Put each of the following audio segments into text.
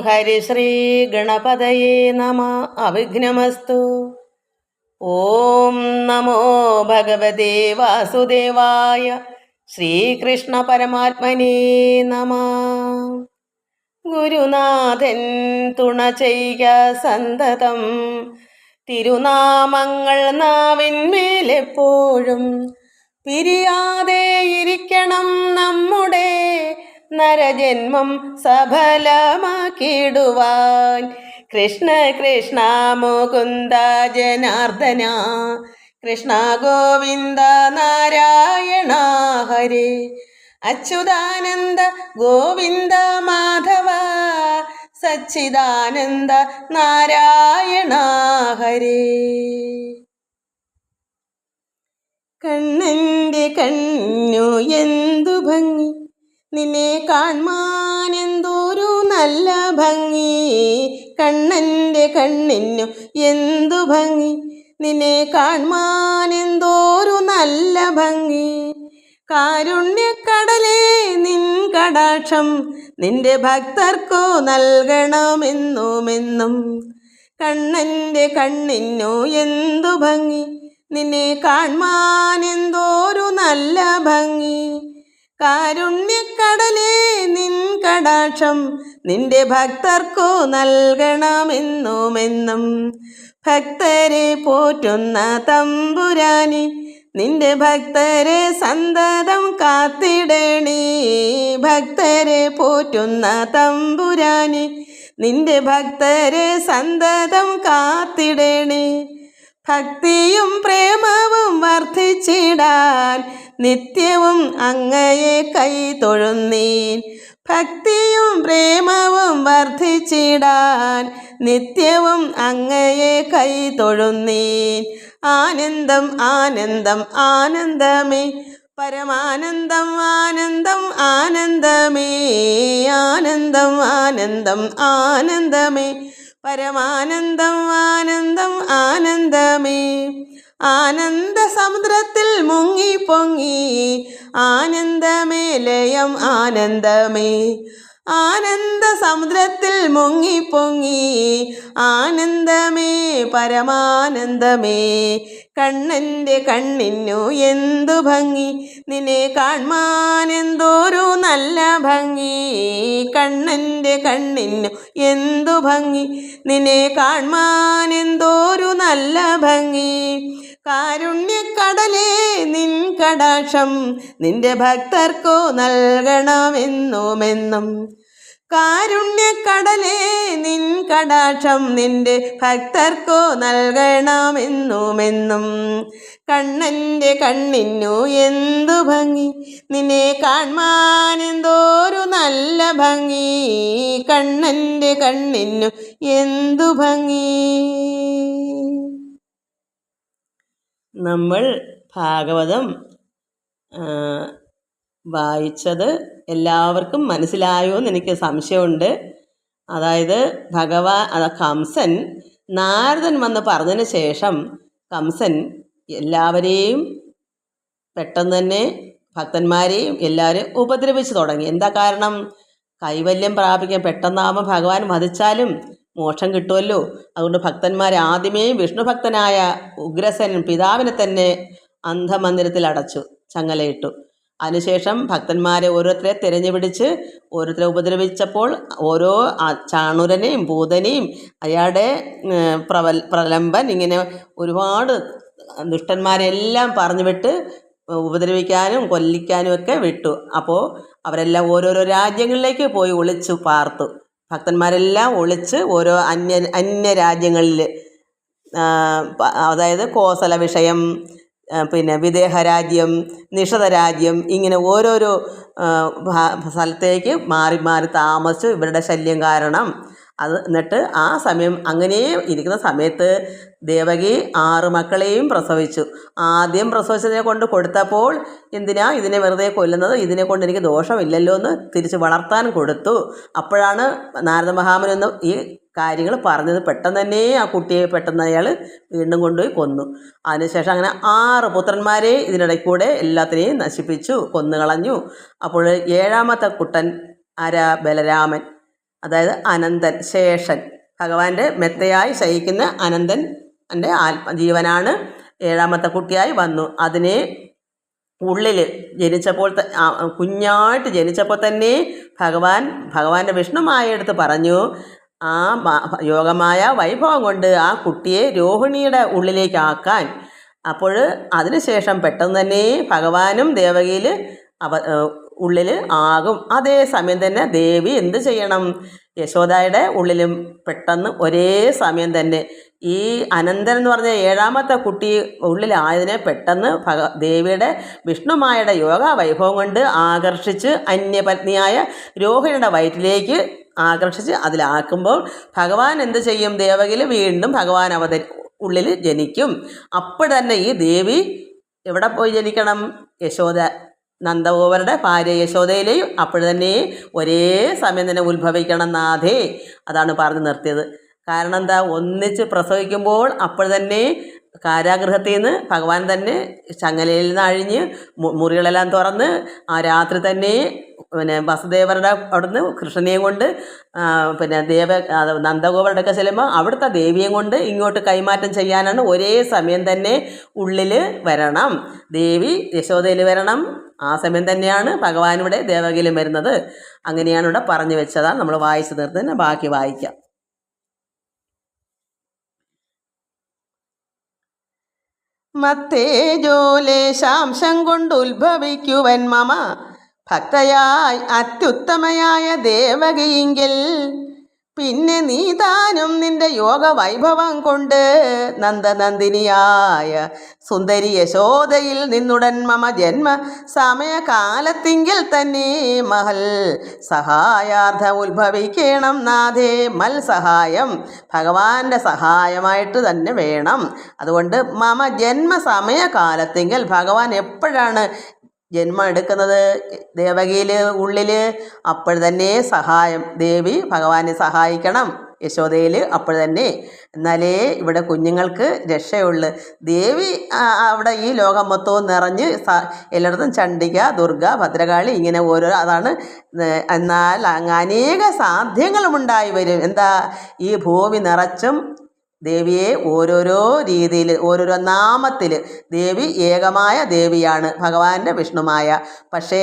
ഹരിശ്രീ ഗണപതയേ നമ അവിഘ്നമസ്തു ഓം നമോ ഭഗവതേ വാസുദേവായ ശ്രീകൃഷ്ണ പരമാത്മനേ നമ ഗുരുനാഥൻ തുണ ചെയ്യ സന്തതം തിരുനാമങ്ങൾ നാവിന്മേലെപ്പോഴും പിരിയാതെ ഇരിക്കണം നമ്മുടെ നരജന്മം സഫലമാക്കിടുവാൻ കൃഷ്ണ കൃഷ്ണ മുകുന്ദ ജനാർദ്ദന. കൃഷ്ണ ഗോവിന്ദ നാരായണ ഹരേ. അച്യുതാനന്ദ ഗോവിന്ദ മാധവ. സച്ചിദാനന്ദ നാരായണ ഹരേ. കണ്ണന്റെ കണ്ണു എന്തു ഭംഗി. നിന്നെ കാൺമാൻ എന്തോരു നല്ല ഭംഗി. കണ്ണന്റെ കണ്ണിനു എന്തു ഭംഗി. നിന്നെ കാൺമാൻ എന്തോരു നല്ല ഭംഗി. കാരുണ്യക്കടലേ നിൻ കടാക്ഷം. നിന്റെ ഭക്തർക്കു നൽകണമെന്നുമെന്നും. കണ്ണന്റെ കണ്ണിനു എന്തു ഭംഗി. നിന്നെ കാൺമാൻ എന്തോരു നല്ല ഭംഗി. കാരുണ്യക്കടലേ നിൻ കടാക്ഷം നിന്റെ ഭക്തർക്കു നൽകണമെന്നുമെന്നും ഭക്തരെ പോറ്റുന്ന തമ്പുരാനി നിന്റെ ഭക്തരെ സന്തതം കാത്തിടണേ. ഭക്തരെ പോറ്റുന്ന തമ്പുരാനി നിന്റെ ഭക്തരെ സന്തതം കാത്തിടണേ. ഭക്തിയും പ്രേമവും വർദ്ധിച്ചിടാൻ നിത്യവും അങ്ങയെ കൈ തൊഴുന്നീൻ. ഭക്തിയും പ്രേമവും വർദ്ധിച്ചിടാൻ നിത്യവും അങ്ങയെ കൈ തൊഴുന്നീൻ. ആനന്ദം ആനന്ദം ആനന്ദമേ. പരമാനന്ദം ആനന്ദം ആനന്ദമേ. ആനന്ദം ആനന്ദം ആനന്ദമേ. പരമാനന്ദം ആനന്ദം ആനന്ദമേ. ആനന്ദ സമുദ്രത്തിൽ മുങ്ങി പൊങ്ങി ആനന്ദമേ ലയം ആനന്ദമേ. ആനന്ദ സമുദ്രത്തിൽ മുങ്ങി പൊങ്ങി ആനന്ദമേ പരമാനന്ദമേ. കണ്ണന്റെ കണ്ണിനു എന്തു ഭംഗി? നിന്നെ കാൺമാനെന്തോരു നല്ല ഭംഗി. കണ്ണന്റെ കണ്ണിനു എന്തു ഭംഗി? നിന്നെ കാൺമാനെന്തോരു നല്ല ഭംഗി. കാരുണ്യക്കടലേ നിൻ കടാക്ഷം നിന്റെ ഭക്തർക്കു നൽകണമെന്നുമെന്നും. കാരുണ്യക്കടലേ നിൻ കടാക്ഷം നിന്റെ ഭക്തർക്കോ നൽകണമെന്നുമെന്നും. കണ്ണന്റെ കണ്ണിനു എന്തു ഭംഗി നിന്നെ കാൺമാനെന്തോരു നല്ല ഭംഗി. കണ്ണന്റെ കണ്ണിനു എന്തു ഭംഗി. നമ്മൾ ഭാഗവതം വായിച്ചത് എല്ലാവർക്കും മനസ്സിലായോ എന്ന് എനിക്ക് സംശയമുണ്ട്. അതായത് ഭഗവാൻ കംസൻ നാരദൻ വന്ന് പറഞ്ഞതിന് ശേഷം കംസൻ എല്ലാവരെയും പെട്ടെന്ന് തന്നെ ഭക്തന്മാരെയും എല്ലാവരെയും ഉപദ്രവിച്ചു തുടങ്ങി. എന്താ കാരണം? കൈവല്യം പ്രാപിക്കാൻ പെട്ടെന്നാകുമ്പോൾ ഭഗവാൻ വധിച്ചാലും മോക്ഷം കിട്ടുമല്ലോ അതുകൊണ്ട് ഭക്തന്മാർ ആദ്യമേ വിഷ്ണുഭക്തനായ ഉഗ്രസൻ പിതാവിനെ തന്നെ അന്ധമന്ദിരത്തിൽ അടച്ചു ചങ്ങലയിട്ടു. അതിനുശേഷം ഭക്തന്മാരെ ഓരോരുത്തരെ തിരഞ്ഞു പിടിച്ച് ഓരോരുത്തരെ ഉപദ്രവിച്ചപ്പോൾ ഓരോ ചാണുരനെയും ഭൂതനെയും അയാളുടെ പ്രവൽ പ്രലംബൻ ഇങ്ങനെ ഒരുപാട് ദുഷ്ടന്മാരെല്ലാം പറഞ്ഞു വിട്ട് ഉപദ്രവിക്കാനും കൊല്ലിക്കാനും ഒക്കെ വിട്ടു. അപ്പോൾ അവരെല്ലാം ഓരോരോ രാജ്യങ്ങളിലേക്ക് പോയി ഒളിച്ചു പാർത്തു. ഭക്തന്മാരെല്ലാം ഒളിച്ച് ഓരോ അന്യ അന്യ രാജ്യങ്ങളിൽ അതായത് കോസല വിഷയം പിന്നെ വിദേഹരാജ്യം നിഷധരാജ്യം ഇങ്ങനെ ഓരോരോ സ്ഥലത്തേക്ക് മാറി മാറി താമസിച്ചു ഇവരുടെ ശല്യം കാരണം അത് എന്നിട്ട് ആ സമയം അങ്ങനെ ഇരിക്കുന്ന സമയത്ത് ദേവകി ആറ് മക്കളെയും പ്രസവിച്ചു. ആദ്യം പ്രസവിച്ചതിനെ കൊണ്ട് കൊടുത്തപ്പോൾ എന്തിനാ ഇതിനെ വെറുതെ കൊല്ലുന്നത്? ഇതിനെ കൊണ്ട് എനിക്ക് ദോഷമില്ലല്ലോ എന്ന് തിരിച്ച് വളർത്താൻ കൊടുത്തു. അപ്പോഴാണ് നാരദ മഹാമനൊന്ന് ഈ കാര്യങ്ങൾ പറഞ്ഞത്. പെട്ടെന്ന് തന്നെ ആ കുട്ടിയെ പെട്ടെന്ന് അയാൾ വീണ്ടും കൊണ്ടുപോയി കൊന്നു. അതിനുശേഷം അങ്ങനെ ആറ് പുത്രന്മാരെ ഇതിനിടയ്ക്ക് കൂടെ എല്ലാത്തിനെയും നശിപ്പിച്ചു കൊന്നുകളഞ്ഞു. അപ്പോൾ ഏഴാമത്തെ കുട്ടൻ ആരാ? ബലരാമൻ. അതായത് അനന്തൻ ശേഷൻ. ഭഗവാന്റെ മെത്തയായി ശയിക്കുന്ന അനന്തൻ എന്റെ ആത്മ ജീവനാണ്. ഏഴാമത്തെ കുട്ടിയായി വന്നു. അതിനെ ഉള്ളിൽ ജനിച്ചപ്പോൾ കുഞ്ഞായിട്ട് ജനിച്ചപ്പോൾ തന്നെ ഭഗവാൻ ഭഗവാന്റെ വിഷ്ണുമായ എടുത്ത് പറഞ്ഞു ആ യോഗമായ വൈഭവം കൊണ്ട് ആ കുട്ടിയെ രോഹിണിയുടെ ഉള്ളിലേക്കാക്കാൻ അപ്പോൾ അതിനുശേഷം പെട്ടെന്ന് തന്നെ ഭഗവാനും ദേവകിയിൽ അവ ഉള്ളിൽ ആകും. അതേ സമയം തന്നെ ദേവി എന്ത് ചെയ്യണം? യശോദയുടെ ഉള്ളിലും പെട്ടെന്ന് ഒരേ സമയം തന്നെ ഈ അനന്തൻ എന്ന് പറഞ്ഞ ഏഴാമത്തെ കുട്ടി ഉള്ളിലായതിനെ പെട്ടെന്ന് ഭഗ ദേവിയുടെ വിഷ്ണുമായയുടെ യോഗ വൈഭവം കൊണ്ട് ആകർഷിച്ച് അന്യപത്നിയായ രോഹിണിയുടെ വയറ്റിലേക്ക് ആകർഷിച്ച് അതിലാക്കുമ്പോൾ ഭഗവാൻ എന്ത് ചെയ്യും? ദേവകിൽ വീണ്ടും ഭഗവാൻ അവത ഉള്ളിൽ ജനിക്കും. അപ്പോൾ തന്നെ ഈ ദേവി എവിടെ പോയി ജനിക്കണം? യശോദ നന്ദഗോപരുടെ ഭാര്യ യശോദയിലെയും അപ്പോൾ തന്നെ ഒരേ സമയം തന്നെ ഉത്ഭവിക്കണം നാഥേ അതാണ് പറഞ്ഞു നിർത്തിയത്. കാരണം എന്താ? ഒന്നിച്ച് പ്രസവിക്കുമ്പോൾ അപ്പോൾ തന്നെ കാരാഗൃഹത്തിൽ നിന്ന് ഭഗവാൻ തന്നെ ചങ്ങലയിൽ നിന്ന് അഴിഞ്ഞ് മുറികളെല്ലാം തുറന്ന് ആ രാത്രി തന്നെ പിന്നെ വസുദേവരുടെ അവിടുന്ന് കൃഷ്ണനെയും കൊണ്ട് പിന്നെ ദേവ നന്ദഗോപരുടെ ഒക്കെ ചെല്ലുമ്പോൾ അവിടുത്തെ ദേവിയെയും കൊണ്ട് ഇങ്ങോട്ട് കൈമാറ്റം ചെയ്യാനാണ് ഒരേ സമയം തന്നെ ഉള്ളിൽ വരണം. ദേവി യശോദയിൽ വരണം. ആ സമയം തന്നെയാണ് ഭഗവാൻ ഇവിടെ ദേവകിയിലും വരുന്നത്. അങ്ങനെയാണ് ഇവിടെ പറഞ്ഞു വെച്ചതാണ്. നമ്മൾ വായിച്ചു തന്നെ ബാക്കി വായിക്കാം. മത്തേജോലേശാംശം കൊണ്ട് ഉത്ഭവിക്കുവൻ മമ. ഭക്തയായി അത്യുത്തമയായ ദേവകിയെങ്കിൽ പിന്നെ നീ താനും നിന്റെ യോഗ വൈഭവം കൊണ്ട് നന്ദനന്ദിനിയായ സുന്ദരി യശോദയിൽ നിന്നുടൻ മമ ജന്മ സമയകാലത്തിങ്കിൽ തന്നെ മഹൽ സഹായാർത്ഥം ഉത്ഭവിക്കണം നാഥേ മൽ സഹായം ഭഗവാന്റെ സഹായമായിട്ട് തന്നെ വേണം. അതുകൊണ്ട് മമ ജന്മ സമയകാലത്തിങ്കിൽ ഭഗവാൻ എപ്പോഴാണ് ജന്മം എടുക്കുന്നത് ദേവകിയിൽ ഉള്ളിൽ അപ്പോൾ തന്നെ സഹായം ദേവി ഭഗവാനെ സഹായിക്കണം. യശോദയിൽ അപ്പോൾ തന്നെ. എന്നാലേ ഇവിടെ കുഞ്ഞുങ്ങൾക്ക് രക്ഷയുള്ളു. ദേവി അവിടെ ഈ ലോകം മൊത്തവും നിറഞ്ഞ് എല്ലായിടത്തും ചണ്ഡിക ദുർഗ ഭദ്രകാളി ഇങ്ങനെ ഓരോ അതാണ്. എന്നാൽ അനേക സാധ്യങ്ങളും ഉണ്ടായി വരും. എന്താ? ഈ ഭൂമി നിറച്ചും ദേവിയെ ഓരോരോ രീതിയിൽ ഓരോരോ നാമത്തിൽ ദേവി ഏകമായ ദേവിയാണ് ഭഗവാന്റെ വിഷ്ണുമായ. പക്ഷേ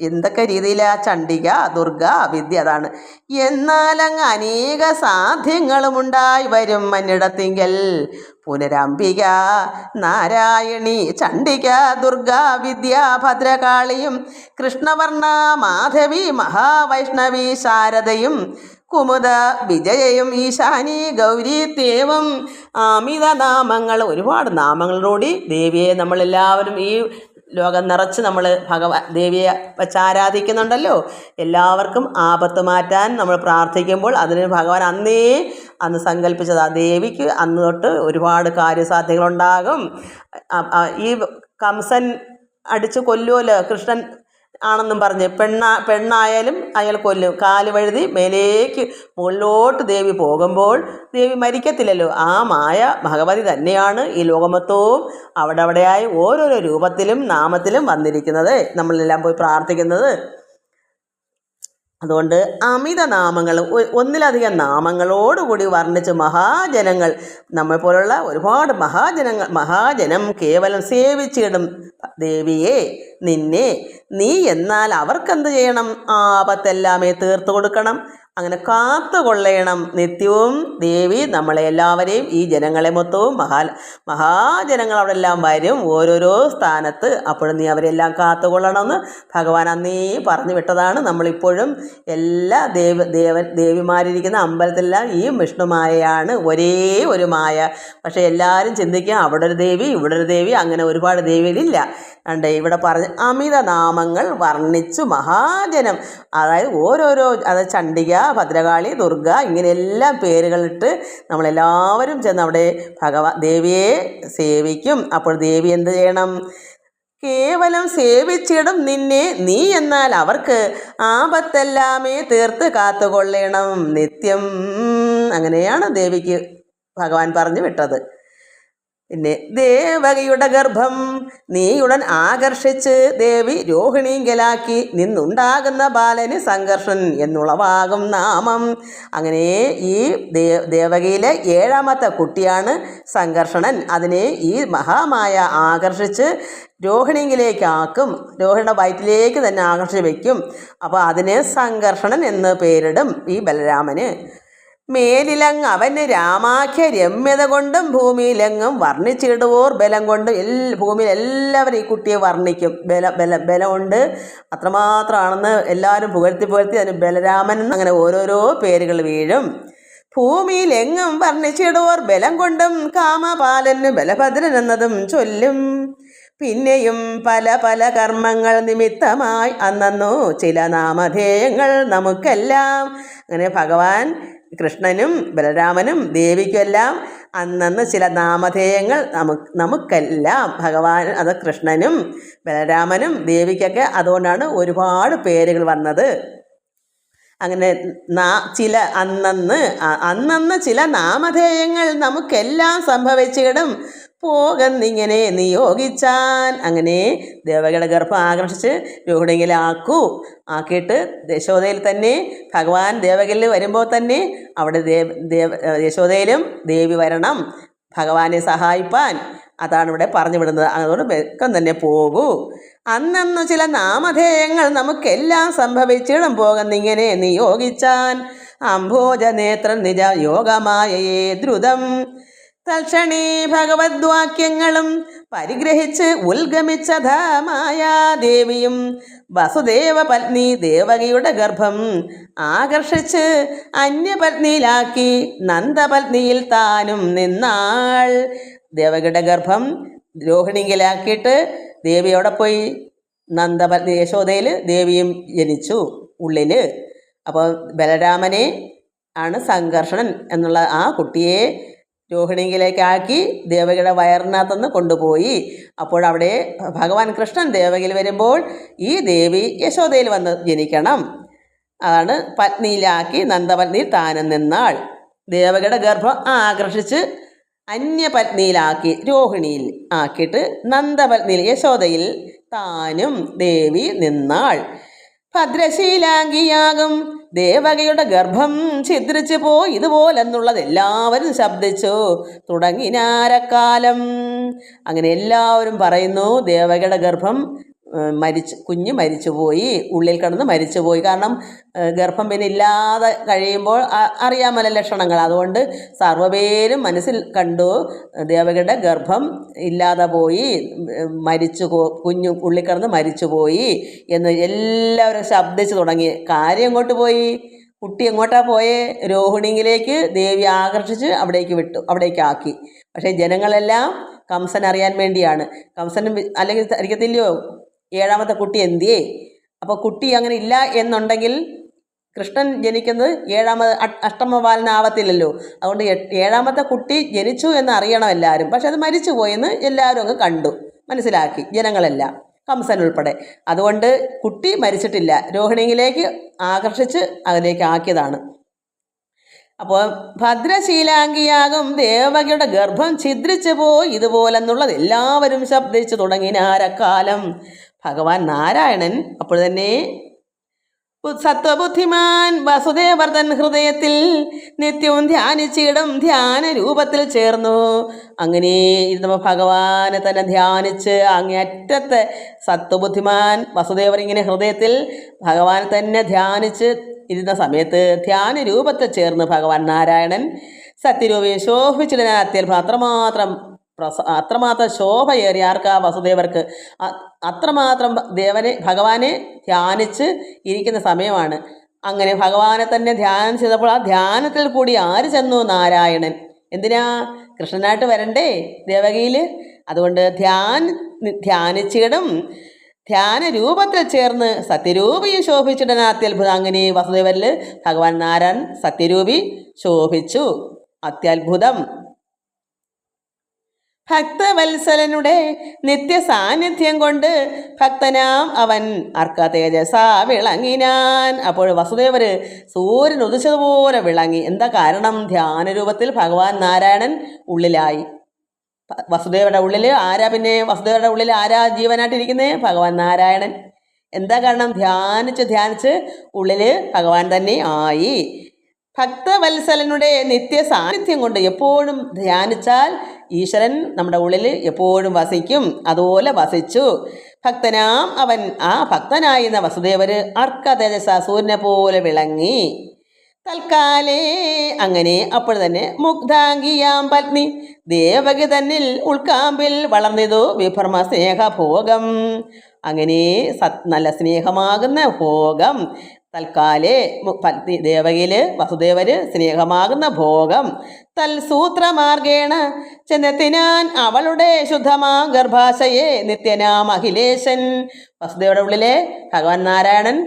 എന്തൊക്കെ രീതിയിലാണ് ചണ്ഡിക ദുർഗ വിദ്യ അതാണ്. എന്നാലങ്ങ് അനേക സാധ്യങ്ങളുമുണ്ടായി വരും മന്നിടത്തിങ്കൽ പുനരംബിക നാരായണി ചണ്ഡിക ദുർഗ വിദ്യ ഭദ്രകാളിയും കൃഷ്ണവർണ മാധവി മഹാവൈഷ്ണവി ശാരദയും കുമുദ വിജയയും ഈശാനി ഗൗരി ദേവം. അമിത നാമങ്ങൾ ഒരുപാട് നാമങ്ങളോടി ദേവിയെ നമ്മളെല്ലാവരും ഈ ലോകം നിറച്ച് നമ്മൾ ഭഗവാൻ ദേവിയെ വച്ച് ആരാധിക്കുന്നുണ്ടല്ലോ. എല്ലാവർക്കും ആപത്ത് മാറ്റാൻ നമ്മൾ പ്രാർത്ഥിക്കുമ്പോൾ അതിന് ഭഗവാൻ അന്നേ അന്ന് സങ്കല്പിച്ചത്. ആ ദേവിക്ക് അന്ന് തൊട്ട് ഒരുപാട് ആ ഈ കംസൻ അടിച്ച് കൊല്ലുമല്ലോ കൃഷ്ണൻ ആണെന്നും പറഞ്ഞ് പെണ്ണാ പെണ്ണായാലും അയാൾ കൊല്ലും. കാൽ വഴുതി മേലേക്ക് മുകളിലോട്ട് ദേവി പോകുമ്പോൾ ദേവി മരിക്കത്തില്ലല്ലോ. ആ മായ ഭഗവതി തന്നെയാണ് ഈ ലോകമൊത്തവും അവിടെ അവിടെയായി ഓരോരോ രൂപത്തിലും നാമത്തിലും വന്നിരിക്കുന്നത്. നമ്മളെല്ലാം പോയി പ്രാർത്ഥിക്കുന്നത്. അതുകൊണ്ട് അമിത നാമങ്ങൾ ഒന്നിലധികം നാമങ്ങളോടുകൂടി വർണിച്ച് മഹാജനങ്ങൾ നമ്മെ പോലുള്ള ഒരുപാട് മഹാജനങ്ങൾ മഹാജനം കേവലം സേവിച്ചിടും. ദേവിയെ നിന്നെ നീ എന്നാൽ അവർക്കെന്ത് ചെയ്യണം? ആപത്തെല്ലാമേ തീർത്തു കൊടുക്കണം. അങ്ങനെ കാത്തു കൊള്ളയണം നിത്യവും. ദേവി നമ്മളെ എല്ലാവരെയും ഈ ജനങ്ങളെ മൊത്തവും മഹാ മഹാജനങ്ങൾ അവിടെ എല്ലാം വരും. ഓരോരോ സ്ഥാനത്ത് അപ്പോഴും നീ അവരെല്ലാം കാത്തുകൊള്ളണമെന്ന് ഭഗവാൻ അന്നേ പറഞ്ഞു വിട്ടതാണ്. നമ്മളിപ്പോഴും എല്ലാ ദേവ ദേവൻ ദേവിമാരിരിക്കുന്ന അമ്പലത്തിലെല്ലാം ഈ വിഷ്ണുമായയാണ് ഒരേ ഒരു മായ. പക്ഷേ എല്ലാവരും ചിന്തിക്കുക അവിടെ ഒരു ദേവി ഇവിടെ ഒരു ദേവി അങ്ങനെ ഒരുപാട് ദേവികളില്ല. കണ്ടേ ഇവിടെ പറഞ്ഞ് അമിത നാമങ്ങൾ വർണിച്ചു മഹാജനം. അതായത് ഓരോരോ അത് ചണ്ഡിക ഭദ്രകാളി ദുർഗ ഇങ്ങനെയെല്ലാം പേരുകളിട്ട് നമ്മളെല്ലാവരും ചെന്ന് അവിടെ ഭഗവാ ദേവിയെ സേവിക്കും. അപ്പോൾ ദേവി എന്ത് ചെയ്യണം? കേവലം സേവിച്ചിടും നിന്നെ. നീ എന്നാൽ അവർക്ക് ആപത്തെല്ലാമേ തീർത്ത് കാത്തുകൊള്ളണം. നിത്യം അങ്ങനെയാണ് ദേവിക്ക് ഭഗവാൻ പറഞ്ഞു വിട്ടത്. പിന്നെ ദേവകയുടെ ഗർഭം നീയുടൻ ആകർഷിച്ച് ദേവി രോഹിണീങ്കലാക്കി നിന്നുണ്ടാകുന്ന ബാലന് സംഘർഷൻ എന്നുളവാകും നാമം. അങ്ങനെ ഈ ദേ ദേവകയിലെ ഏഴാമത്തെ കുട്ടിയാണ് സംഘർഷണൻ. അതിനെ ഈ മഹാമായ ആകർഷിച്ച് രോഹിണിയിലേക്കാക്കും രോഹിണിയുടെ വയറ്റിലേക്ക് തന്നെ ആകർഷിച്ച് വയ്ക്കും അപ്പോൾ അതിന് സംഘർഷണൻ എന്ന് പേരിടും ഈ ബലരാമന്. മേലിലങ്ങ് അവന് രാമാഖ്യ രമ്യത കൊണ്ടും ഭൂമിയിലെങ്ങും വർണിച്ചിടുവോർ ബലം കൊണ്ടും എൽ ഭൂമിയിൽ എല്ലാവരും ഈ കുട്ടിയെ വർണിക്കും. ബല ബല ബലമുണ്ട്. അത്രമാത്രമാണെന്ന് എല്ലാവരും പുകഴ്ത്തി പുകഴ്ത്തി അതിന് ബലരാമൻ അങ്ങനെ ഓരോരോ പേരുകൾ വീഴും. ഭൂമിയിലെങ്ങും വർണിച്ചിടുവോർ ബലം കൊണ്ടും കാമപാലന് ബലഭദ്രൻ എന്നതും ചൊല്ലും. പിന്നെയും പല പല കർമ്മങ്ങൾ നിമിത്തമായി അന്നു ചില നാമധേയങ്ങൾ നമുക്കെല്ലാം. അങ്ങനെ ഭഗവാൻ കൃഷ്ണനും ബലരാമനും ദേവിക്കുമെല്ലാം അന്നന്ന് ചില നാമധേയങ്ങൾ നമുക്ക് നമുക്കെല്ലാം ഭഗവാൻ അത് കൃഷ്ണനും ബലരാമനും ദേവിക്കൊക്കെ അതുകൊണ്ടാണ് ഒരുപാട് പേരുകൾ വന്നത്. അങ്ങനെ നാ ചില അന്നന്ന് അന്നന്ന് ചില നാമധേയങ്ങൾ നമുക്കെല്ലാം സംഭവിച്ചിടും. പോകുന്നിങ്ങനെ നിയോഗിച്ചാൻ. അങ്ങനെ ദേവകയുടെ ഗർഭം ആകർഷിച്ച് രോഹിണിയിലാക്കൂ ആക്കിയിട്ട് യശോദയിൽ തന്നെ ഭഗവാൻ ദേവകയിൽ വരുമ്പോൾ തന്നെ അവിടെ ദേവ ദേവ യശോദയിലും ദേവി വരണം. ഭഗവാനെ സഹായിപ്പാൻ. അതാണ് ഇവിടെ പറഞ്ഞു വിടുന്നത്. അതുകൊണ്ട് വെക്കം തന്നെ പോകൂ. അന്നന്ന് ചില നാമധേയങ്ങൾ നമുക്കെല്ലാം സംഭവിച്ചിടും. പോകുന്നിങ്ങനെ നിയോഗിച്ചാൻ. അംഭോജനേത്രൻ നിജ യോഗമായേ ദ്രുതം. തൽക്ഷണേ ഭഗവദ്വാക്യങ്ങളും പരിഗ്രഹിച്ച് ഉത്ഗമിച്ച ധാമായാദേവിയും വസുദേവ പത്നി ദേവകിയുടെ ഗർഭം ആകർഷിച്ച് അന്യപത്നിയിലാക്കി നന്ദപത്നിയിൽ താനും നിന്നാൾ. ദേവകിയുടെ ഗർഭം രോഹിണിങ്കിലാക്കിയിട്ട് ദേവി അവിടെ പോയി നന്ദപത്നി യശോദയിൽ ദേവിയും ജനിച്ചു ഉള്ളിൽ അപ്പോൾ ബലരാമനെ ആണ് സംഘർഷണൻ എന്നുള്ള ആ കുട്ടിയെ രോഹിണിയിലേക്കാക്കി ദേവകിയുടെ വയറിനകത്തുനിന്ന് കൊണ്ടുപോയി. അപ്പോൾ അവിടെ ഭഗവാൻ കൃഷ്ണൻ ദേവകിൽ വരുമ്പോൾ ഈ ദേവി യശോദയിൽ വന്ന് ജനിക്കണം. അതാണ് പത്നിയിലാക്കി നന്ദപത്നി താനം നിന്നാൾ. ദേവകിയുടെ ഗർഭം ആകർഷിച്ച് അന്യപത്നിയിലാക്കി രോഹിണിയിൽ ആക്കിയിട്ട് നന്ദപത്നിയിൽ യശോദയിൽ താനും ദേവി നിന്നാൾ. ഭദ്രശീലാംഗിയാകും. ദേവകയുടെ ഗർഭം ഛിദ്രിച്ചു പോയി ഇതുപോലെന്നുള്ളത് എല്ലാവരും ശബ്ദിച്ചു. തുടങ്ങിനാരക്കാലം അങ്ങനെ എല്ലാവരും പറയുന്നു ദേവകയുടെ ഗർഭം മരിച്ചു കുഞ്ഞ് മരിച്ചുപോയി ഉള്ളിൽ കിടന്ന് മരിച്ചുപോയി. കാരണം ഗർഭം പിന്നെ ഇല്ലാതെ കഴിയുമ്പോൾ അറിയാമല്ല ലക്ഷണങ്ങൾ. അതുകൊണ്ട് സർവപേരും മനസ്സിൽ കണ്ടു ദേവകയുടെ ഗർഭം ഇല്ലാതെ പോയി മരിച്ചു കുഞ്ഞു ഉള്ളിൽ കിടന്ന് മരിച്ചുപോയി എന്ന് എല്ലാവരും ശബ്ദിച്ചു തുടങ്ങി. കാര്യം എങ്ങോട്ട് പോയി? കുട്ടി എങ്ങോട്ടാ പോയേ? രോഹിണിയിലേക്ക് ദേവി ആകർഷിച്ച് അവിടേക്ക് വിട്ടു അവിടേക്ക് ആക്കി പക്ഷേ ജനങ്ങളെല്ലാം കംസൻ അറിയാൻ വേണ്ടിയാണ് കംസൻ അല്ലെങ്കിൽ അറിയത്തില്ലയോ ഏഴാമത്തെ കുട്ടി എന്തിയേ? അപ്പോൾ കുട്ടി അങ്ങനെ ഇല്ല എന്നുണ്ടെങ്കിൽ കൃഷ്ണൻ ജനിക്കുന്നത് ഏഴാമത് അഷ്ടമബാലനാവത്തില്ലല്ലോ അതുകൊണ്ട് ഏഴാമത്തെ കുട്ടി ജനിച്ചു എന്ന് അറിയണം എല്ലാവരും. പക്ഷെ അത് മരിച്ചു പോയെന്ന് എല്ലാവരും അങ്ങ് കണ്ടു. മനസ്സിലാക്കി. ജനങ്ങളെല്ലാം. കംസൻ ഉൾപ്പെടെ. അതുകൊണ്ട് കുട്ടി മരിച്ചിട്ടില്ല. രോഹിണിയിലേക്ക് ആകർഷിച്ച് അതിലേക്ക് ആക്കിയതാണ്. അപ്പോൾ ഭദ്രശീലാംഗിയാകും ദേവകിയുടെ ഗർഭം ഛിദ്രിച്ചു പോയി. ഇതുപോലെന്നുള്ളത് എല്ലാവരും ശബ്ദിച്ചു തുടങ്ങിനാരക്കാലം ഭഗവാൻ നാരായണൻ അപ്പോൾ തന്നെ സത്വബുദ്ധിമാൻ വസുദേവർദ്ധൻ ഹൃദയത്തിൽ നിത്യവും ധ്യാനിച്ചിടം ധ്യാന രൂപത്തിൽ ചേർന്നു. അങ്ങനെ ഇരുന്നപ്പോൾ ഭഗവാനെ തന്നെ ധ്യാനിച്ച് അങ്ങേയറ്റത്തെ സത്വബുദ്ധിമാൻ വസുദേവർ ഇങ്ങനെ ഹൃദയത്തിൽ ഭഗവാനെ തന്നെ ധ്യാനിച്ച് ഇരുന്ന സമയത്ത് ധ്യാന രൂപത്തെ ചേർന്ന് ഭഗവാൻ നാരായണൻ സത്യരൂപയെ ശോഭിച്ചിടാൻ മാത്രം അത്രമാത്രം പ്രസ അത്രമാത്രം ശോഭയേറിയ ആർക്കാ വസുദേവർക്ക്? അത്രമാത്രം ദേവനെ ഭഗവാനെ ധ്യാനിച്ച് ഇരിക്കുന്ന സമയമാണ്. അങ്ങനെ ഭഗവാനെ തന്നെ ധ്യാനം ചെയ്തപ്പോൾ ആ ധ്യാനത്തിൽ കൂടി ആര് ചെന്നു? നാരായണൻ. എന്തിനാ? കൃഷ്ണനായിട്ട് വരണ്ടേ ദേവകിയിൽ അതുകൊണ്ട് ധ്യാൻ ധ്യാനിച്ചിടും ധ്യാന രൂപത്തിൽ ചേർന്ന് സത്യരൂപിയും ശോഭിച്ചിടന അത്യത്ഭുതം അങ്ങനെ വസുദേവരിൽ ഭഗവാൻ നാരായൺ സത്യരൂപി ശോഭിച്ചു. അത്യത്ഭുതം. ഭക്തവത്സലനുടെ നിത്യ സാന്നിധ്യം കൊണ്ട് ഭക്തനാം അവൻ അർക്ക തേജസ വിളങ്ങിനാൻ. അപ്പോൾ വസുദേവർ സൂര്യൻ ഉദിച്ചതുപോലെ വിളങ്ങി. എന്താ കാരണം? ധ്യാനരൂപത്തിൽ ഭഗവാൻ നാരായണൻ ഉള്ളിലായി. വസുദേവരുടെ ഉള്ളിൽ ആരാ പിന്നെ? വസുദേവരുടെ ഉള്ളിൽ ആരാ ജീവനായിട്ടിരിക്കുന്നത് ഭഗവാൻ നാരായണൻ. എന്താ കാരണം? ധ്യാനിച്ച് ധ്യാനിച്ച് ഉള്ളിൽ ഭഗവാൻ തന്നെ ആയി. ഭക്തവത്സലനുടെ നിത്യ സാന്നിധ്യം കൊണ്ട് എപ്പോഴും ധ്യാനിച്ചാൽ ഈശ്വരൻ നമ്മുടെ ഉള്ളിൽ എപ്പോഴും വസിക്കും. അതുപോലെ വസിച്ചു. ഭക്തനാം അവൻ ആ ഭക്തനായിരുന്ന വസുദേവര് അർക്ക തേജസ സൂര്യനെ പോലെ വിളങ്ങി. തൽക്കാലേ അങ്ങനെ അപ്പോൾ തന്നെ മുഗ്ധാംഗിയാം പത്നി ദേവകി തന്നിൽ ഉൾക്കാമ്പിൽ വളർന്നിതു വിഭർമ സ്നേഹഭോഗം. അങ്ങനെ സത് നല്ല സ്നേഹമാകുന്ന ഭോഗം. തൽക്കാലേ പത്നി ദേവകിയിൽ വസുദേവര് സ്നേഹമാകുന്ന ഭോഗം. തൽസൂത്രമാർഗേണ ചെന്നെത്തിനാൻ അവളുടെ ശുദ്ധമാ ഗർഭാശയെ നിത്യനാം അഖിലേശൻ. വസുദേവയുടെ ഉള്ളിലെ ഭഗവാൻ നാരായണൻ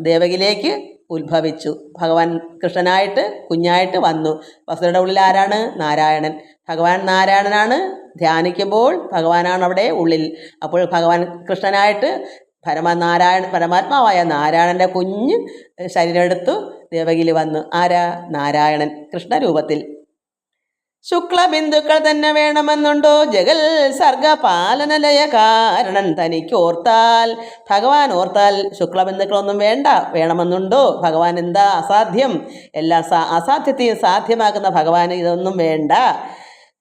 ദേവകിലേക്ക് ഉത്ഭവിച്ചു. ഭഗവാൻ കൃഷ്ണനായിട്ട് കുഞ്ഞായിട്ട് വന്നു. വസുദേവയുടെ ഉള്ളിൽ ആരാണ്? നാരായണൻ. ഭഗവാൻ നാരായണനാണ് ധ്യാനിക്കുമ്പോൾ ഭഗവാനാണ് അവിടെ ഉള്ളിൽ. അപ്പോൾ ഭഗവാൻ കൃഷ്ണനായിട്ട് പരമനാരായണ പരമാത്മാവായ നാരായണന്റെ കുഞ്ഞ് ശരീരം എടുത്തു ദേവകിയിൽ വന്നു. ആരാ? നാരായണൻ കൃഷ്ണരൂപത്തിൽ. ശുക്ലബിന്ദുക്കൾ തന്നെ വേണമെന്നുണ്ടോ? ജഗൽ സർഗപാലനലയ കാരണൻ തനിക്ക് ഓർത്താൽ ഭഗവാൻ ഓർത്താൽ ശുക്ലബിന്ദുക്കളൊന്നും വേണ്ട. വേണമെന്നുണ്ടോ? ഭഗവാൻ എന്താ അസാധ്യം? എല്ലാ സാ അസാധ്യത്തെയും സാധ്യമാക്കുന്ന ഭഗവാൻ ഇതൊന്നും വേണ്ട.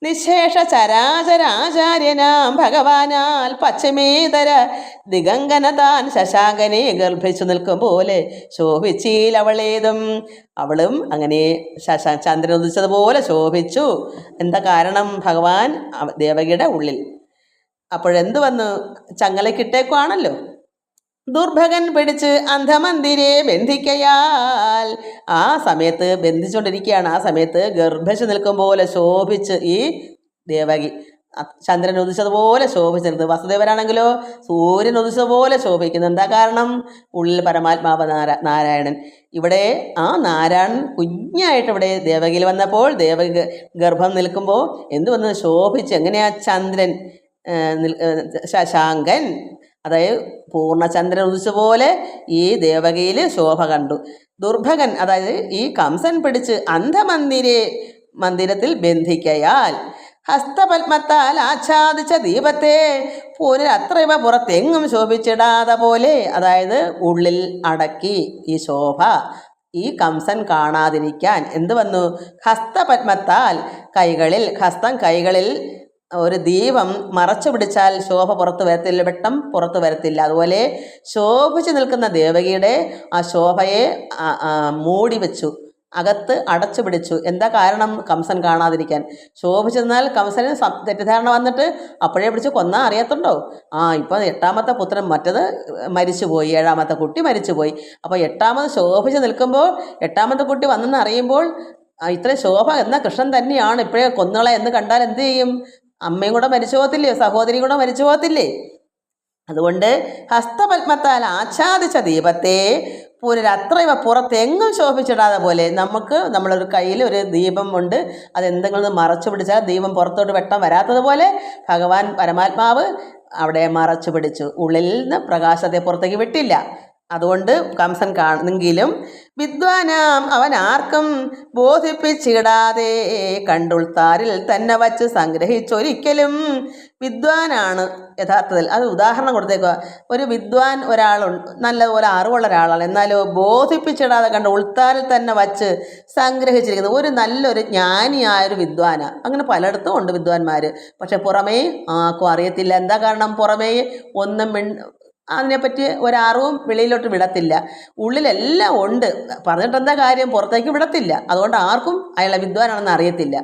നിശേഷ ചരാചരാചാര്യനാം ഭഗവാനാൽ പശ്ചിമേതര ദിഗംഗന താൻ ശശാങ്കനെ ഗർഭിച്ചു നിൽക്കും പോലെ ശോഭിച്ചീലവളേതും അവളും അങ്ങനെ ശശാ ചന്ദ്രൻ ഉദിച്ചതുപോലെ ശോഭിച്ചു. എന്താ കാരണം? ഭഗവാൻ ദേവകിയുടെ ഉള്ളിൽ. അപ്പോഴെന്ത് വന്നു? ചങ്ങലക്കിട്ടേക്കുവാണല്ലോ. ദുർഭകൻ പിടിച്ച് അന്ധമന്തിരെ ബന്ധിക്കയാൽ. ആ സമയത്ത് ബന്ധിച്ചുകൊണ്ടിരിക്കുകയാണ് ആ സമയത്ത് ഗർഭശ നിൽക്കും പോലെ ശോഭിച്ച് ഈ ദേവകി. ചന്ദ്രൻ ഉദിച്ചതുപോലെ ശോഭിച്ചിരുന്നത് വസുദേവനാണെങ്കിലോ സൂര്യൻ ഉദിച്ചതുപോലെ ശോഭിക്കുന്നു. എന്താ കാരണം? ഉള്ളിൽ പരമാത്മാവ് നാരാ നാരായണൻ. ഇവിടെ ആ നാരായണൻ കുഞ്ഞായിട്ട് ഇവിടെ ദേവകിയിൽ വന്നപ്പോൾ ദേവകി ഗർഭം നിൽക്കുമ്പോൾ എന്ത് വന്ന്? ശോഭിച്ച്. എങ്ങനെയാ ചന്ദ്രൻ ശശാങ്കൻ അതായത് പൂർണചന്ദ്രൻ ഉദിച്ച പോലെ ഈ ദേവകയിൽ ശോഭ കണ്ടു. ദുർഭകൻ അതായത് ഈ കംസൻ പിടിച്ച് അന്ധമന്ദിരെ മന്ദിരത്തിൽ ബന്ധിക്കയാൽ ഹസ്തപത്മത്താൽ ആച്ഛാദിച്ച ദീപത്തെ പുനരത്രവ പുറത്തെങ്ങും ശോഭിച്ചിടാതെ പോലെ അതായത് ഉള്ളിൽ അടക്കി ഈ ശോഭ ഈ കംസൻ കാണാതിരിക്കാൻ എന്ത് വന്നു? ഹസ്തപത്മത്താൽ കൈകളിൽ ഹസ്തം കൈകളിൽ ഒരു ദീപം മറച്ചു പിടിച്ചാൽ ശോഭ പുറത്തു വരത്തില്ല വെട്ടം പുറത്തു വരത്തില്ല. അതുപോലെ ശോഭിച്ചു നിൽക്കുന്ന ദേവകിയുടെ ആ ശോഭയെ മൂടി വെച്ചു അകത്ത് അടച്ചു പിടിച്ചു. എന്താ കാരണം കംസൻ കാണാതിരിക്കാൻ? ശോഭിച്ചു നിന്നാൽ കംസന് തെറ്റിദ്ധാരണ വന്നിട്ട് അപ്പോഴേ പിടിച്ച് കൊന്നാ അറിയത്തുണ്ടോ? ആ ഇപ്പം എട്ടാമത്തെ പുത്രൻ മറ്റത് മരിച്ചുപോയി ഏഴാമത്തെ കുട്ടി മരിച്ചുപോയി അപ്പോൾ എട്ടാമത് ശോഭിച്ച് നിൽക്കുമ്പോൾ എട്ടാമത്തെ കുട്ടി വന്നെന്ന് അറിയുമ്പോൾ ഇത്ര ശോഭ എന്ന കൃഷ്ണൻ തന്നെയാണ് ഇപ്പോഴേ കൊന്നുകളെ എന്ന് കണ്ടാൽ എന്ത് ചെയ്യും? അമ്മയും കൂടെ മരിച്ചു പോകത്തില്ലേ? സഹോദരിയും കൂടെ മരിച്ചു പോകത്തില്ലേ? അതുകൊണ്ട് ഹസ്തപത്മത്താൽ ആച്ഛാദിച്ച ദീപത്തെ പുനരത്രയും പുറത്തെങ്ങും ശോഭിച്ചിടാതെ പോലെ നമുക്ക് നമ്മളൊരു കയ്യിൽ ഒരു ദീപം ഉണ്ട്. അതെന്തെങ്കിലും മറച്ചു പിടിച്ചാൽ ദീപം പുറത്തോട്ട് വെട്ടം വരാത്തതുപോലെ ഭഗവാൻ പരമാത്മാവ് അവിടെ മറച്ചു പിടിച്ചു. ഉള്ളിൽ നിന്ന് പ്രകാശത്തെ പുറത്തേക്ക് വിട്ടില്ല. അതുകൊണ്ട് കംസൻ കാണുന്നെങ്കിലും വിദ്വാനാം അവൻ ആർക്കും ബോധിപ്പിച്ചിടാതെ കണ്ടുൾത്താരിൽ തന്നെ വച്ച് സംഗ്രഹിച്ചൊരിക്കലും വിദ്വാനാണ്. യഥാർത്ഥത്തിൽ അത് ഉദാഹരണം കൊടുത്തേക്കുക ഒരു വിദ്വാൻ ഒരാളുണ്ട് നല്ലതുപോലെ അറിവുള്ള ഒരാളാണ്. എന്നാലോ ബോധിപ്പിച്ചിടാതെ കണ്ട് ഉൾത്താരിൽ തന്നെ വച്ച് സംഗ്രഹിച്ചിരിക്കുന്നത് ഒരു നല്ലൊരു ജ്ഞാനിയായൊരു വിദ്വാനാണ് അങ്ങനെ പലയിടത്തും ഉണ്ട് വിദ്വാൻമാർ പക്ഷെ പുറമേ ആർക്കും അറിയത്തില്ല. എന്താ കാരണം? പുറമേ ഒന്നും അതിനെപ്പറ്റി ഒരറിവും വെളിയിലോട്ട് വിടത്തില്ല. ഉള്ളിലെല്ലാം ഉണ്ട്. പറഞ്ഞിട്ടെന്താ കാര്യം? പുറത്തേക്ക് വിടത്തില്ല. അതുകൊണ്ട് ആർക്കും അയാളെ വിദ്വാനാണെന്ന് അറിയത്തില്ല.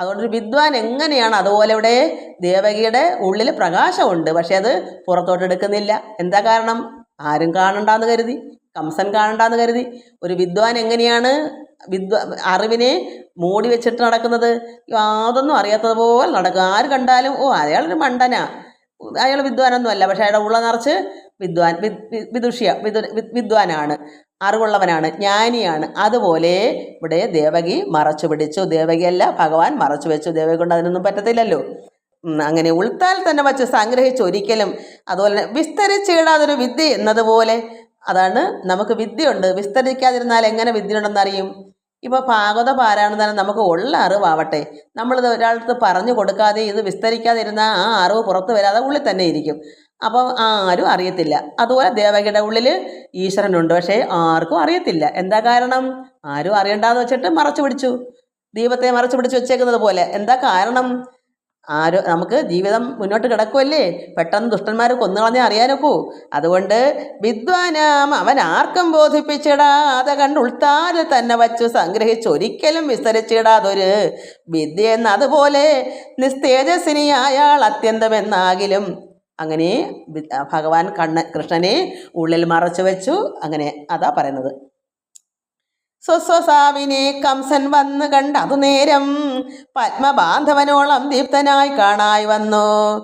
അതുകൊണ്ട് വിദ്വാൻ എങ്ങനെയാണ് അതുപോലെ ഇവിടെ ദേവകിയുടെ ഉള്ളിൽ പ്രകാശമുണ്ട് പക്ഷേ അത് പുറത്തോട്ട് എടുക്കുന്നില്ല. എന്താ കാരണം? ആരും കാണണ്ടാന്ന് കരുതി. കംസൻ കാണണ്ടാന്ന് കരുതി. ഒരു വിദ്വാൻ എങ്ങനെയാണ് വിദ്വ അറിവിനെ മൂടി വെച്ചിട്ട് നടക്കുന്നത്? യാതൊന്നും അറിയാത്തതുപോലെ നടക്കും ആര് കണ്ടാലും ഓ അയാളൊരു മണ്ടനാ. അയാൾ വിദ്വാനൊന്നും അല്ല പക്ഷേ അയാളുടെ ഉള്ള നിറച്ച് വിദ്വാൻ വിദുഷ്യ വിദു വിദ്വാനാണ് അറിവുള്ളവനാണ് ജ്ഞാനിയാണ്. അതുപോലെ ഇവിടെ ദേവകി മറച്ചു പിടിച്ചു. ദേവകിയല്ല ഭഗവാൻ മറച്ചു വെച്ചു. ദേവകി കൊണ്ട് അതിനൊന്നും പറ്റത്തില്ലല്ലോ. അങ്ങനെ ഉൾത്താൽ തന്നെ വച്ച് സംഗ്രഹിച്ച് ഒരിക്കലും അതുപോലെ തന്നെ വിസ്തരിച്ചിടാതൊരു വിദ്യ എന്നതുപോലെ അതാണ് നമുക്ക് വിദ്യയുണ്ട്. വിസ്തരിക്കാതിരുന്നാൽ എങ്ങനെ വിദ്യയുണ്ടെന്ന് അറിയും ഇപ്പോൾ ഭാഗവത പാരായണം തന്നെ നമുക്ക് ഉള്ള അറിവാവട്ടെ. നമ്മളിത് ഒരാൾക്ക് പറഞ്ഞു കൊടുക്കാതെ ഇത് വിസ്തരിക്കാതെ ഇരുന്നാൽ ആ അറിവ് പുറത്ത് വരാതെ ഉള്ളിൽ തന്നെ ഇരിക്കും. അപ്പം ആരും അറിയത്തില്ല. അതുപോലെ ദേവകിയുടെ ഉള്ളിൽ ഈശ്വരനുണ്ട്. പക്ഷേ ആർക്കും അറിയത്തില്ല. എന്താ കാരണം? ആരും അറിയണ്ടാന്ന് വെച്ചിട്ട് മറച്ചു പിടിച്ചു. ദീപത്തെ മറച്ചു പിടിച്ച് വെച്ചേക്കുന്നത് പോലെ. എന്താ കാരണം? ആരോ നമുക്ക് ജീവിതം മുന്നോട്ട് കിടക്കുമല്ലേ പെട്ടെന്ന് ദുഷ്ടന്മാർ കൊന്നുകളഞ്ഞേ അറിയാനൊക്കൂ. അതുകൊണ്ട് വിദ്വാനാം അവൻ ആർക്കും ബോധിപ്പിച്ചിടാതെ കണ്ട് ഉൾത്താരിൽ തന്നെ വച്ചു സംഗ്രഹിച്ച് ഒരിക്കലും വിസ്തരിച്ചിടാതൊരു വിദ്യ എന്ന അതുപോലെ നിസ്തേജസ്വിനിയായാൾ അത്യന്തമെന്നാകിലും അങ്ങനെ ഭഗവാൻ കണ്ണ കൃഷ്ണനെ ഉള്ളിൽ മറച്ചു വെച്ചു. അങ്ങനെ അതാ പറയുന്നത്. സ്വസ്വസാവിനെ കംസൻ വന്ന് കണ്ടതു നേരം പത്മബാന്ധവനോളം ദീപ്തനായി കാണായി വന്നു.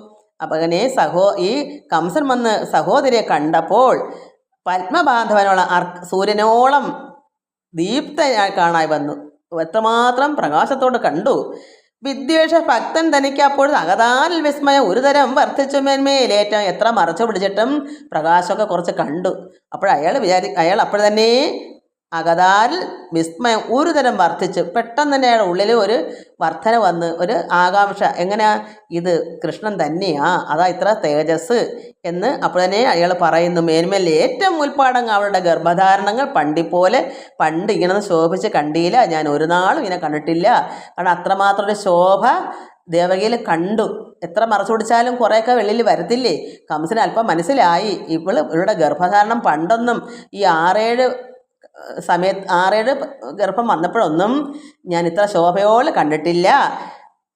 അപകനെ സഹോ ഈ കംസൻ വന്ന് സഹോദരിയെ കണ്ടപ്പോൾ പത്മബാന്ധവനോളം അർ- സൂര്യനോളം ദീപ്തനായി കാണായി വന്നു. എത്രമാത്രം പ്രകാശത്തോട് കണ്ടു. വിദ്വേഷ ഭക്തൻ തനിക്ക് അപ്പോൾ അകതാൽ വിസ്മയം ഒരുതരം വർദ്ധിച്ചു മേന്മയിലേറ്റം. എത്ര മറച്ചു പിടിച്ചിട്ടും പ്രകാശമൊക്കെ കുറച്ച് കണ്ടു. അപ്പോൾ അയാൾ വിചാരി അയാൾ അപ്പോൾ തന്നെ അകതാൽ വിസ്മയം ഒരു തരം വർദ്ധിച്ചു പെട്ടെന്ന് തന്നെ അയാളുടെ ഉള്ളിൽ ഒരു വർധന വന്ന് ഒരു ആകാംക്ഷ എങ്ങനെയാ ഇത്? കൃഷ്ണൻ തന്നെയാ അതാ ഇത്ര തേജസ് എന്ന് അപ്പോൾ തന്നെ അയാൾ പറയുന്നു. മേന്മയിൽ ഏറ്റവും ഉൽപ്പാടങ്ങൾ അവളുടെ ഗർഭധാരണങ്ങൾ പണ്ടിപ്പോലെ പണ്ട് ഇങ്ങനെ ശോഭിച്ച് കണ്ടില്ല ഞാൻ ഒരു നാളും ഇങ്ങനെ കണ്ടിട്ടില്ല. കാരണം അത്രമാത്രം ഒരു ശോഭ ദേവകയിൽ കണ്ടു. എത്ര മറച്ചു പിടിച്ചാലും കുറേയൊക്കെ വെള്ളിൽ വരത്തില്ലേ? കംസന് അല്പം മനസ്സിലായി. ഇവൾ ഇവളുടെ ഗർഭധാരണം പണ്ടൊന്നും ഈ ആറേഴ് സമയത്ത് ആറേഴ് ഗർഭം വന്നപ്പോഴൊന്നും ഞാൻ ഇത്ര ശോഭയോടെ കണ്ടിട്ടില്ല.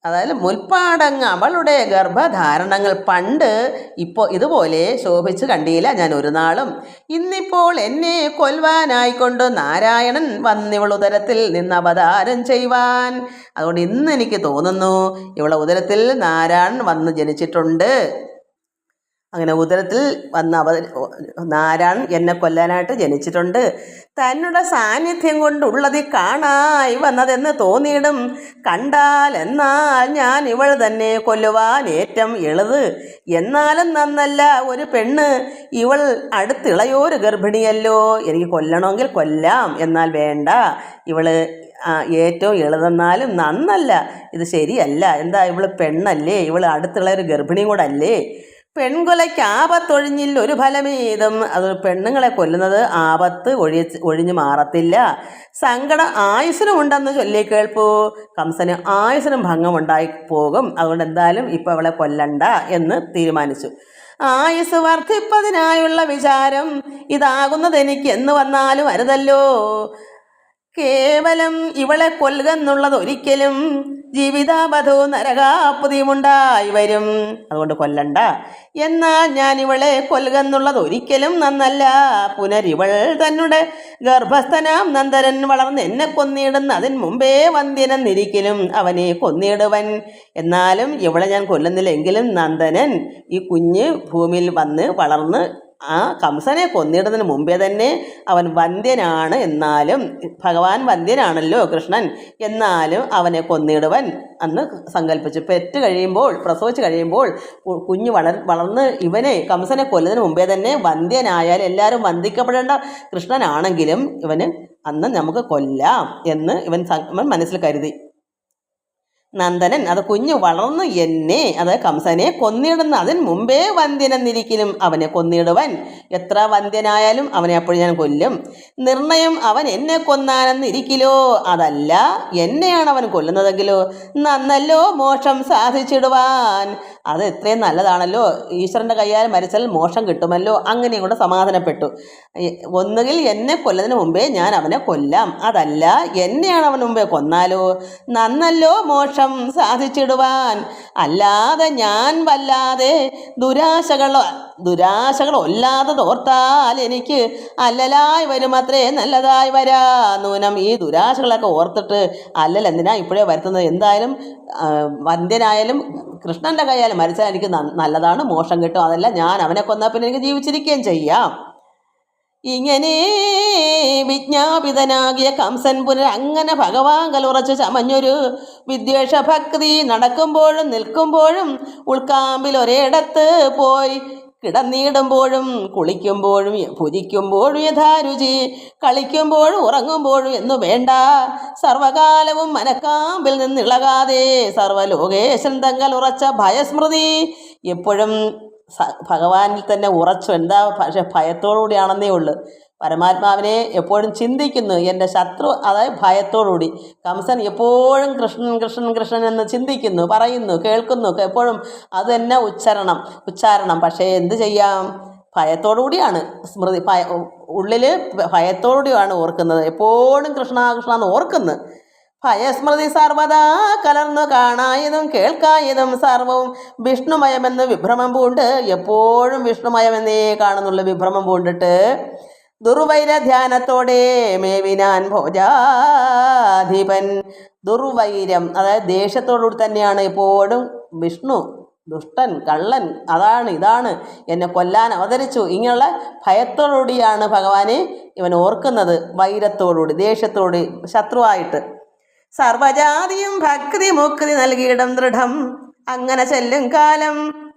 അതായത് മുൽപ്പാടങ്ങ് അവളുടെ ഗർഭധാരണങ്ങൾ പണ്ട് ഇപ്പോൾ ഇതുപോലെ ശോഭിച്ച് കണ്ടില്ല ഞാൻ ഒരു നാളും. ഇന്നിപ്പോൾ എന്നെ കൊൽവാനായിക്കൊണ്ട് നാരായണൻ വന്നിവൾ ഉദരത്തിൽ നിന്ന് അവതാരം ചെയ്യുവാൻ. അതുകൊണ്ട് ഇന്ന് എനിക്ക് തോന്നുന്നു ഇവളെ ഉദരത്തിൽ നാരായണൻ വന്ന് ജനിച്ചിട്ടുണ്ട്. അങ്ങനെ ഉദരത്തിൽ വന്ന അവ നാരായൺ എന്നെ കൊല്ലാനായിട്ട് ജനിച്ചിട്ടുണ്ട്. തന്നുടെ സാന്നിധ്യം കൊണ്ടുള്ളത് കാണായി വന്നതെന്ന് തോന്നിയിടും. കണ്ടാൽ എന്നാൽ ഞാൻ ഇവൾ തന്നെ കൊല്ലുവാൻ ഏറ്റം എളുത്. എന്നാലും നന്നല്ല ഒരു പെണ്ണ്. ഇവൾ അടുത്തിളയോരു ഗർഭിണിയല്ലോ. എനിക്ക് കൊല്ലണമെങ്കിൽ കൊല്ലാം. എന്നാൽ വേണ്ട. ഇവൾ ഏറ്റവും എളുതെന്നാലും നന്നല്ല. ഇത് ശരിയല്ല. എന്താ ഇവൾ പെണ്ണല്ലേ? ഇവൾ അടുത്തുള്ള ഒരു ഗർഭിണിയും കൂടെ അല്ലേ പെൺകൊലയ്ക്ക് ആപത്തൊഴിഞ്ഞിൽ ഒരു ഫലമേതും. അത് പെണ്ണുങ്ങളെ കൊല്ലുന്നത് ആപത്ത് ഒഴി ഒഴിഞ്ഞു മാറത്തില്ല. സങ്കടം ആയുസിനും ഉണ്ടെന്ന് ചൊല്ലി കേൾപ്പോ. കംസന് ആയുസിനും ഭംഗമുണ്ടായി പോകും. അതുകൊണ്ട് എന്തായാലും ഇപ്പം അവളെ കൊല്ലണ്ട എന്ന് തീരുമാനിച്ചു. ആയുസ് വർദ്ധിപ്പതിനായുള്ള വിചാരം ഇതാകുന്നത് എനിക്ക് എന്ന് വന്നാലും അരുതല്ലോ. കേവലം ഇവളെ കൊല്ലുക എന്നുള്ളത് ഒരിക്കലും ജീവിതാബധോ നരകാപ്പുതിയുമുണ്ടായി വരും. അതുകൊണ്ട് കൊല്ലണ്ട. എന്നാൽ ഞാൻ ഇവളെ കൊല്ലുകെന്നുള്ളത് ഒരിക്കലും നന്നല്ല. പുനരിവൾ തന്നെ ഗർഭസ്ഥനാം നന്ദരൻ വളർന്ന് എന്നെ കൊന്നിടുന്ന അതിന് മുമ്പേ വന്ധ്യനെന്നിരിക്കലും അവനെ കൊന്നിടുവൻ. എന്നാലും ഇവളെ ഞാൻ കൊല്ലുന്നില്ലെങ്കിലും നന്ദനൻ ഈ കുഞ്ഞ് ഭൂമിയിൽ വന്ന് വളർന്ന് ആ കംസനെ കൊന്നിടുന്നതിന് മുമ്പേ തന്നെ അവൻ വന്ധ്യനാണ് എന്നാലും ഭഗവാൻ വന്ധ്യനാണല്ലോ കൃഷ്ണൻ എന്നാലും അവനെ കൊന്നിടുവൻ അന്ന് സങ്കല്പിച്ചു പെറ്റ് കഴിയുമ്പോൾ പ്രസവിച്ച് കഴിയുമ്പോൾ കുഞ്ഞു വളർ വളർന്ന് ഇവനെ കംസനെ കൊല്ലുന്നതിന് മുമ്പേ തന്നെ വന്ധ്യനായാൽ എല്ലാവരും വന്ദിക്കപ്പെടേണ്ട കൃഷ്ണനാണെങ്കിലും ഇവന് അന്ന് നമുക്ക് കൊല്ലാം എന്ന് ഇവൻ മനസ്സിൽ കരുതി. നന്ദനൻ അത് കുഞ്ഞ് വളർന്നു എന്നെ അത് കംസനെ കൊന്നിടുന്ന. അതിന് മുമ്പേ വന്ധ്യനെന്നിരിക്കലും അവനെ കൊന്നിടുവൻ. എത്ര വന്ധ്യനായാലും അവനെ അപ്പോൾ ഞാൻ കൊല്ലും. നിർണയം അവൻ എന്നെ കൊന്നാനെന്നിരിക്കലോ? അതല്ല എന്നെയാണ് അവൻ കൊല്ലുന്നതെങ്കിലോ? നന്നല്ലോ മോക്ഷം സാധിച്ചിടുവാൻ. അത് എത്രയും നല്ലതാണല്ലോ. ഈശ്വരന്റെ കയ്യാൽ മരിച്ചാൽ മോക്ഷം കിട്ടുമല്ലോ. അങ്ങനെയും കൂടെ സമാധാനപ്പെട്ടു. ഒന്നുകിൽ എന്നെ കൊല്ലതിന് മുമ്പേ ഞാൻ അവനെ കൊല്ലാം. അതല്ല എന്നെയാണ് അവൻ മുമ്പേ കൊന്നാലോ? നന്നല്ലോ മോക്ഷം സാധിച്ചിടുവാൻ. അല്ലാതെ ഞാൻ വല്ലാതെ ദുരാശകളോ ദുരാശകൾ ഒല്ലാതെ തോർത്താൽ എനിക്ക് അല്ലലായി വരുമത്രേ നല്ലതായി വരാ. നൂനം ഈ ദുരാശകളൊക്കെ ഓർത്തിട്ട് അല്ലൽ എന്തിനാ ഇപ്പോഴേ വരുത്തുന്നത്? എന്തായാലും വന്ധ്യനായാലും കൃഷ്ണന്റെ കയ്യാൽ മരിച്ചാൽ എനിക്ക് നല്ലതാണ് മോശം കിട്ടും അതല്ല ഞാൻ അവനെ കൊന്നാൽ പിന്നെ എനിക്ക് ജീവിച്ചിരിക്കുകയും ചെയ്യാം. ഇങ്ങനെ വിജ്ഞാപിതനാകിയ കംസൻ പുനർ അങ്ങനെ ഭഗവാൻ കലുറച്ച് ചമഞ്ഞൊരു വിദ്വേഷ ഭക്തി നടക്കുമ്പോഴും നിൽക്കുമ്പോഴും ഉൾക്കാമ്പിൽ ഒരിടത്ത് പോയി കിടന്നിടുമ്പോഴും കുളിക്കുമ്പോഴും ഭുജിക്കുമ്പോഴും യഥാരുചി കളിക്കുമ്പോഴും ഉറങ്ങുമ്പോഴും എന്നു വേണ്ട. സർവകാലവും മനക്കാമ്പിൽ നിന്നിളകാതെ സർവലോകേശൻ തങ്ങൾ ഉറച്ച ഭയസ്മൃതി എപ്പോഴും ഭഗവാനിൽ തന്നെ ഉറച്ചു. എന്താ പക്ഷെ ഭയത്തോടുകൂടിയാണെന്നേ ഉള്ളൂ. പരമാത്മാവിനെ എപ്പോഴും ചിന്തിക്കുന്നു. എന്റെ ശത്രു അതായത് ഭയത്തോടുകൂടി. കംസൻ എപ്പോഴും കൃഷ്ണൻ കൃഷ്ണൻ കൃഷ്ണൻ എന്ന് ചിന്തിക്കുന്നു പറയുന്നു കേൾക്കുന്നു എപ്പോഴും അത് തന്നെ ഉച്ചാരണം ഉച്ചാരണം. പക്ഷേ എന്ത് ചെയ്യാം? ഭയത്തോടുകൂടിയാണ് സ്മൃതി ഭയ ഉള്ളിൽ ഭയത്തോടുകൂടിയാണ് ഓർക്കുന്നത്. എപ്പോഴും കൃഷ്ണ കൃഷ്ണ എന്ന് ഓർക്കുന്നു. ഭയസ്മൃതി സർവദാ കലർന്നു കാണായതും കേൾക്കായതും സർവവും വിഷ്ണുമയമെന്ന് വിഭ്രമം പൂണ്ട് എപ്പോഴും വിഷ്ണുമയമെന്നേ കാണുന്നുള്ള വിഭ്രമം പൂണ്ടിട്ട്. ദുർവൈര ധ്യാനത്തോടെ മേവിനാൻ ഭോജാധിപൻ. ദുർവൈരം അതായത് ദേഷ്യത്തോടുകൂടി തന്നെയാണ് എപ്പോഴും വിഷ്ണു ദുഷ്ടൻ കള്ളൻ അതാണ് ഇതാണ് എന്നെ കൊല്ലാൻ അവതരിച്ചു. ഇങ്ങനെയുള്ള ഭയത്തോടുകൂടിയാണ് ഭഗവാനെ ഇവൻ ഓർക്കുന്നത് വൈരത്തോടുകൂടി ദേഷ്യത്തോടുകൂടി ശത്രുവായിട്ട്. സർവജാതിയും ഭക്തി മുക്തി നൽകിയിടം ദൃഢം. അങ്ങനെ ചെല്ലും കാലം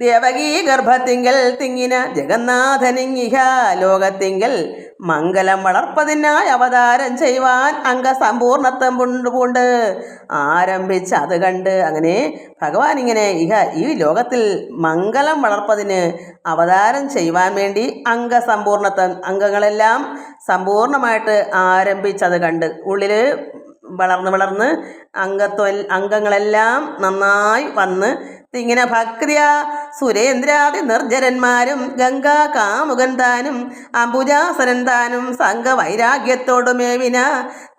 ദേവകീ ഗർഭത്തിങ്കൽ തിങ്ങിന ജഗന്നാഥനിങ്ങിഹ ലോകത്തിങ്കൽ മംഗലം വളർപ്പതിനായി അവതാരം ചെയ്യുവാൻ അംഗസമ്പൂർണത്വം പുണ്ട് ആരംഭിച്ച് അത് കണ്ട് അങ്ങനെ ഭഗവാൻ ഇങ്ങനെ ഇഹ ഈ ലോകത്തിൽ മംഗലം വളർപ്പതിന് അവതാരം ചെയ്യുവാൻ വേണ്ടി അംഗസമ്പൂർണത്വം അംഗങ്ങളെല്ലാം സമ്പൂർണമായിട്ട് ആരംഭിച്ചത് കണ്ട്. ഉള്ളിൽ വളർന്ന് വളർന്ന് അംഗത്വ അംഗങ്ങളെല്ലാം നന്നായി വന്ന് ഇങ്ങനെ ഭക്തിയ സുരേന്ദ്രാദി നിർജരന്മാരും ഗംഗാ കാമുകൻ താനും അംബുജാസനൻ താനും സംഘവൈരാഗ്യത്തോടുമേവിന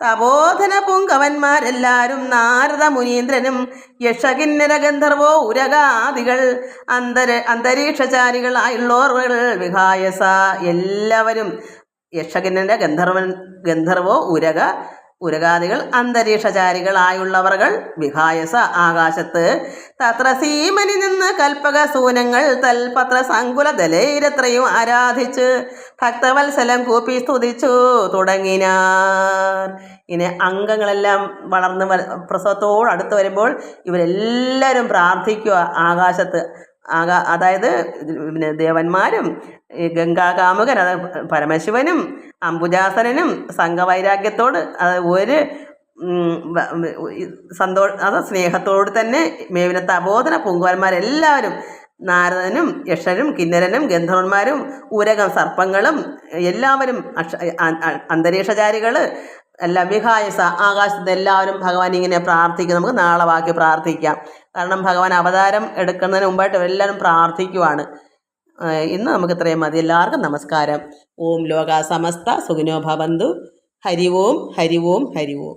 തപോധന പുങ്കവന്മാരെല്ലാരും നാരദ മുനീന്ദ്രനും യക്ഷകിന്നര ഗന്ധർവോ ഉരകാദികൾ അന്തര അന്തരീക്ഷചാരികളായുള്ളോർ വിഹായസ എല്ലാവരും യക്ഷകിന്നര ഗന്ധർവൻ ഗന്ധർവോ ഉരക ഉരകാദികൾ അന്തരീക്ഷചാരികളായുള്ളവർകൾ വിഹായസ ആകാശത്ത് തത്ര സീമനി നിന്ന് കൽപ്പക സൂനങ്ങൾ തൽപത്ര സങ്കുല ദലേരത്രയും ആരാധിച്ച് ഭക്തവത്സലം കൂപ്പി സ്തുതിച്ചു തുടങ്ങിനാർ. ഇനി അംഗങ്ങളെല്ലാം വളർന്ന് പ്രസവത്തോട് അടുത്ത് വരുമ്പോൾ ഇവരെല്ലാവരും പ്രാർത്ഥിക്കുക ആകാശത്ത്. ആകാ അതായത് പിന്നെ ദേവന്മാരും ഗംഗാകാമുകൻ അത് പരമശിവനും അംബുജാസനനും സംഘവൈരാഗ്യത്തോട് അത് ഒരു സന്തോ അത് സ്നേഹത്തോട് തന്നെ മേവിനത്തെ അബോധന പുങ്കുവന്മാരെല്ലാവരും നാരദനും യക്ഷനും കിന്നരനും ഗന്ധർവന്മാരും ഉരകം സർപ്പങ്ങളും എല്ലാവരും അക്ഷ അന്തരീക്ഷചാരികൾ എല്ലാം വിഹായസ ആകാശത്ത് എല്ലാവരും ഭഗവാൻ ഇങ്ങനെ പ്രാർത്ഥിക്കും. നമുക്ക് നാളെ ബാക്കി പ്രാർത്ഥിക്കാം. കാരണം ഭഗവാൻ അവതാരം എടുക്കുന്നതിന് മുമ്പായിട്ട് എല്ലാവരും പ്രാർത്ഥിക്കുവാണ്. ഇന്ന് നമുക്ക് ഇത്രയും മതി. എല്ലാവർക്കും നമസ്കാരം. ഓം ലോക സമസ്ത സുഖിനോ ഭവന്തു. ഹരി ഓം ഹരി ഓം ഹരി ഓം.